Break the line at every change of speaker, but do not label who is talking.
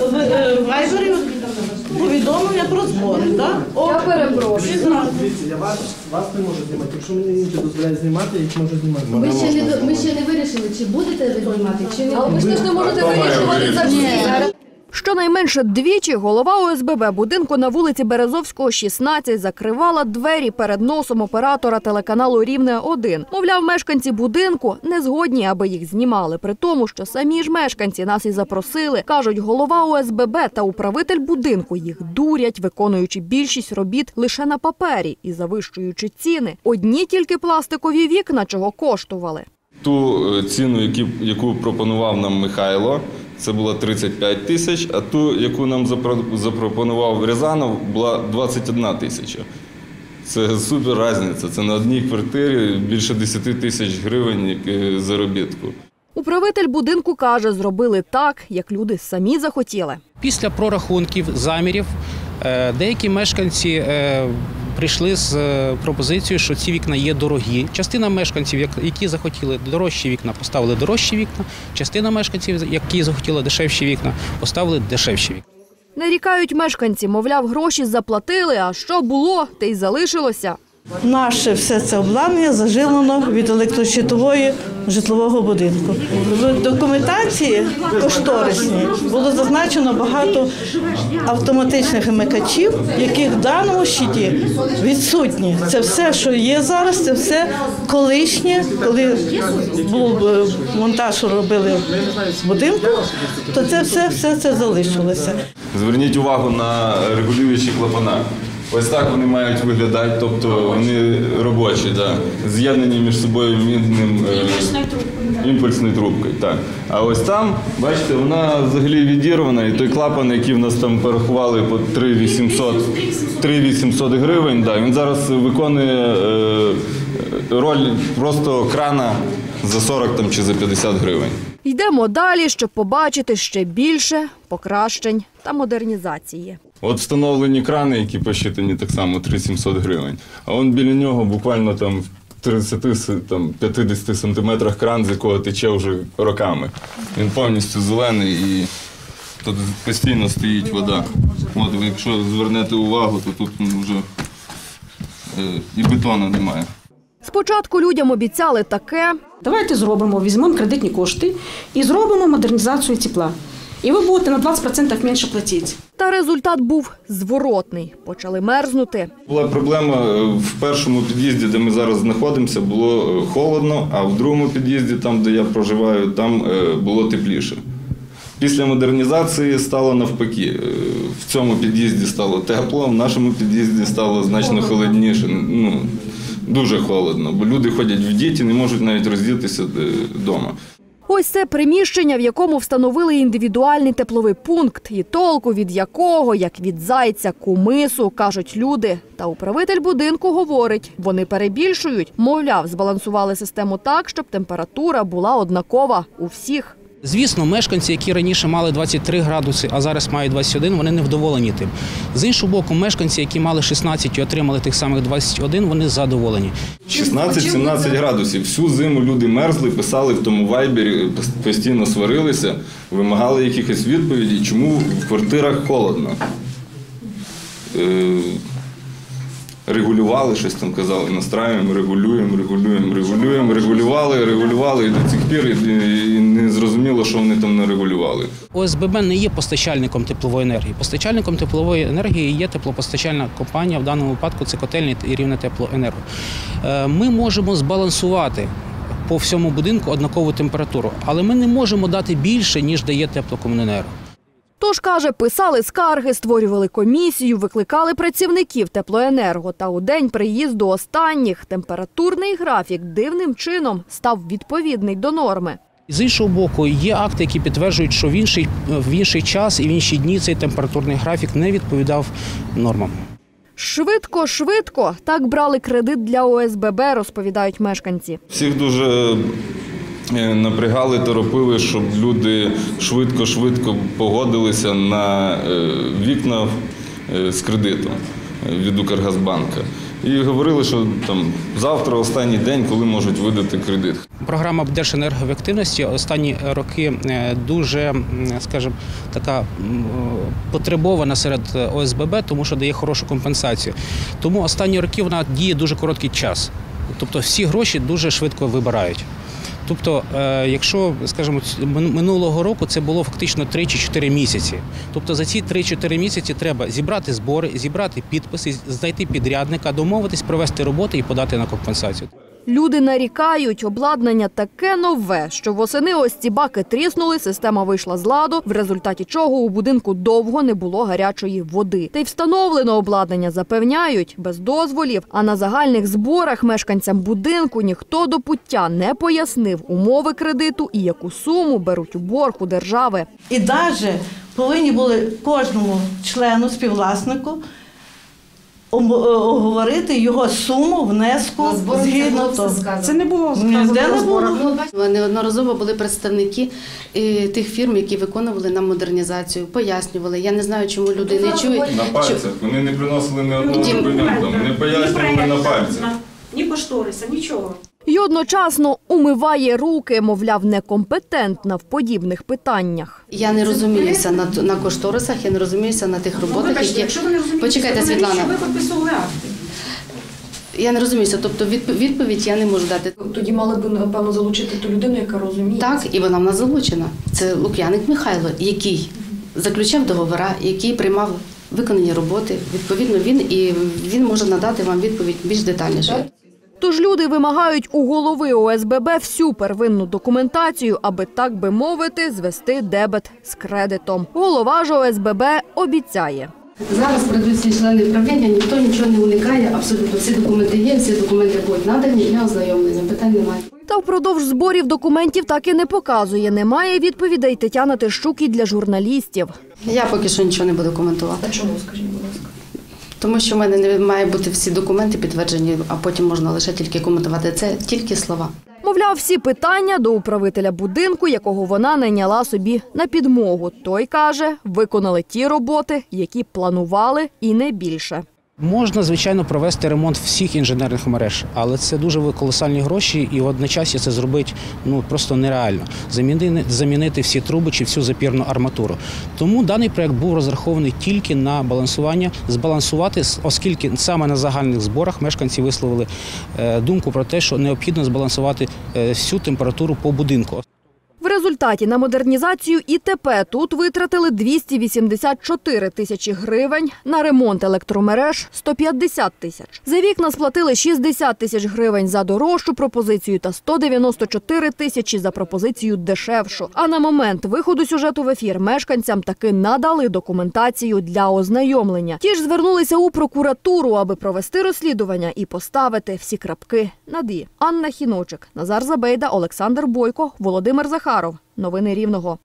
в вайбері повідомлення про збори, так? О,
Я перепрошую.
Дивіться, я вас, вас не можу знімати. Якщо мені інші дозволяють знімати, їх можу знімати.
Ми ще не до- ми ще не вирішили, чи будете ви знімати, чи ні.
Але ви ж теж не можете вирішувати за всіх.
Щонайменше двічі голова ОСББ будинку на вулиці Березовського, 16, закривала двері перед носом оператора телеканалу Рівне 1 Мовляв, мешканці будинку не згодні, аби їх знімали. При тому, що самі ж мешканці нас і запросили. кажуть, голова ОСББ та управитель будинку їх дурять, виконуючи більшість робіт лише на папері і завищуючи ціни. Одні тільки пластикові вікна чого коштували.
Ту е, ціну, яку пропонував нам Михайло, це було 35 тисяч, а ту, яку нам запропонував Рязанов, була 21 тисяча. Це супер різниця. Це на одній квартирі більше 10 тисяч гривень е, заробітку.
Управитель будинку каже, зробили так, як люди самі захотіли.
Після прорахунків, замірів, е, деякі мешканці е, прийшли з е, пропозицією, що ці вікна є дорогі. Частина мешканців, як- які захотіли дорожчі вікна, поставили дорожчі вікна. Частина мешканців, які захотіли дешевші вікна, поставили дешевші вікна.
Нарікають мешканці, мовляв, гроші заплатили, а що було, те й залишилося.
Наше все це обладнання зажилено від електрощитової житлового будинку. В документації кошторисній було зазначено багато автоматичних вимикачів, які в даному щиті відсутні. Це все, що є зараз, це все колишнє, коли був е, монтаж, робили в будинку, то це все, все це залишилося.
Зверніть увагу на регулюючі клапана. Ось так вони мають виглядати, тобто вони робочі, да, з'єднані між собою мідним е, імпульсною трубкою. Так. А ось там, бачите, вона взагалі відірвана, і той клапан, який в нас там порахували по 3800, 3800 гривень, да, він зараз виконує е, роль просто крана за 40 там, чи за 50 гривень.
Йдемо далі, щоб побачити ще більше покращень та модернізації.
От встановлені крани, які посчитані так само 3700 гривень. А он біля нього буквально там в 30-50 сантиметрах кран, з якого тече вже роками. Він повністю зелений і тут постійно стоїть вода. От ви якщо звернете увагу, то тут ну, вже е, і бетону немає.
Спочатку людям обіцяли таке,
Давайте зробимо, візьмемо кредитні кошти і зробимо модернізацію тепла. І ви будете на 20% менше платити.
та результат був зворотний. Почали мерзнути.
Була проблема е, в першому під'їзді, де ми зараз знаходимося, було е, холодно, а в другому під'їзді, там, де я проживаю, там е, було тепліше. Після модернізації стало навпаки. В цьому під'їзді стало тепло, в нашому під'їзді стало значно холодніше. Ну, дуже холодно, бо люди ходять в діті, не можуть навіть роздітися вдома.
Ось це приміщення, в якому встановили індивідуальний тепловий пункт, і толку від якого, як від зайця кумису, кажуть люди. Та управитель будинку говорить, вони перебільшують. Мовляв, збалансували систему так, щоб температура була однакова у всіх.
Звісно, мешканці, які раніше мали 23 градуси, а зараз мають 21, вони невдоволені тим. З іншого боку, мешканці, які мали 16 і отримали тих самих 21, вони задоволені.
16-17 градусів. Всю зиму люди мерзли, писали в тому вайбері, постійно сварилися, вимагали якихось відповідей, чому в квартирах холодно. Регулювали щось там казали, настраюємо, регулюємо, регулюємо, регулюємо, регулювали, регулювали і до цих пір і не зрозуміло, що вони там не регулювали.
ОСББ не є постачальником теплової енергії. Постачальником теплової енергії є теплопостачальна компанія, в даному випадку це котельні і рівне теплоенерго. Е, Ми можемо збалансувати по всьому будинку однакову температуру, але ми не можемо дати більше, ніж дає теплокомуненерго.
Тож каже, писали скарги, створювали комісію, викликали працівників теплоенерго. Та у день приїзду останніх температурний графік дивним чином став відповідний до норми.
З іншого боку, є акти, які підтверджують, що в інший, в інший час і в інші дні цей температурний графік не відповідав нормам.
Швидко, швидко так брали кредит для ОСББ, розповідають мешканці.
Всіх дуже напрягали, торопили, щоб люди швидко-швидко погодилися на е, вікна е, з кредитом е, від Укргазбанка. І говорили, що там завтра останній день, коли можуть видати кредит.
Програма Держенергоефективності останні роки е, дуже, скажімо, така потребована серед ОСББ, тому що дає хорошу компенсацію. Тому останні роки вона діє дуже короткий час. Тобто всі гроші дуже швидко вибирають. Тобто, е, якщо, скажімо, минулого року це було фактично 3 чи 4 місяці. Тобто за ці 3-4 місяці треба зібрати збори, зібрати підписи, знайти підрядника, домовитись, провести роботи і подати на компенсацію.
Люди нарікають, обладнання таке нове, що восени ось ці баки тріснули, система вийшла з ладу, в результаті чого у будинку довго не було гарячої води. Та й встановлено обладнання запевняють без дозволів. А на загальних зборах мешканцям будинку ніхто до пуття не пояснив умови кредиту і яку суму беруть у борг у держави.
І навіть повинні були кожному члену, співвласнику оговорити його суму внеску
це
згідно того.
Це не було
Ніде
сказано
не було.
Ну, неодноразово були представники е, тих фірм, які виконували нам модернізацію, пояснювали. Я не знаю, чому люди не чують.
На пальцях. Вони не приносили ні одного документу. не пояснювали на пальцях.
Ні кошториса, нічого.
І одночасно умиває руки, мовляв, некомпетентна в подібних питаннях.
Я не розуміюся на, на кошторисах, я не розуміюся на тих роботах, які
якщо ви не розумієте,
почекайте,
то
Світлана.
ви підписували акти?
Я не розуміюся. Тобто відповідь я не можу дати.
Тоді мали б, напевно, залучити ту людину, яка розуміє.
Так, і вона в нас залучена. Це Лук'яник Михайло, який заключав договора, який приймав виконані роботи. Відповідно, він і він може надати вам відповідь більш детальніше.
Тож люди вимагають у голови ОСББ всю первинну документацію, аби так би мовити, звести дебет з кредитом. Голова ж ОСББ обіцяє.
Зараз прийдуть всі члени управління, ніхто нічого не уникає. Абсолютно всі документи є, всі документи будуть надані для ознайомлення. Питань немає.
Та впродовж зборів документів так і не показує. Немає відповідей Тетяна Тищук і для журналістів.
Я поки що нічого не буду коментувати.
Чому, скажіть, будь ласка?
Тому що в мене не має бути всі документи підтверджені, а потім можна лише тільки коментувати. Це тільки слова.
Мовляв, всі питання до управителя будинку, якого вона найняла собі на підмогу. Той каже, виконали ті роботи, які планували, і не більше.
Можна, звичайно, провести ремонт всіх інженерних мереж, але це дуже колосальні гроші, і водночас це зробити ну просто нереально. Замінити, замінити всі труби чи всю запірну арматуру. Тому даний проект був розрахований тільки на балансування, збалансувати, оскільки саме на загальних зборах мешканці висловили е, думку про те, що необхідно збалансувати е, всю температуру по будинку.
Результаті на модернізацію ІТП тут витратили 284 тисячі гривень, на ремонт електромереж – 150 тисяч. За вікна сплатили 60 тисяч гривень за дорожчу пропозицію та 194 тисячі за пропозицію дешевшу. А на момент виходу сюжету в ефір мешканцям таки надали документацію для ознайомлення. Ті ж звернулися у прокуратуру, аби провести розслідування і поставити всі крапки над «і». Анна Хіночик, Назар Забейда, Олександр Бойко, Володимир Захаров. Новини Рівного.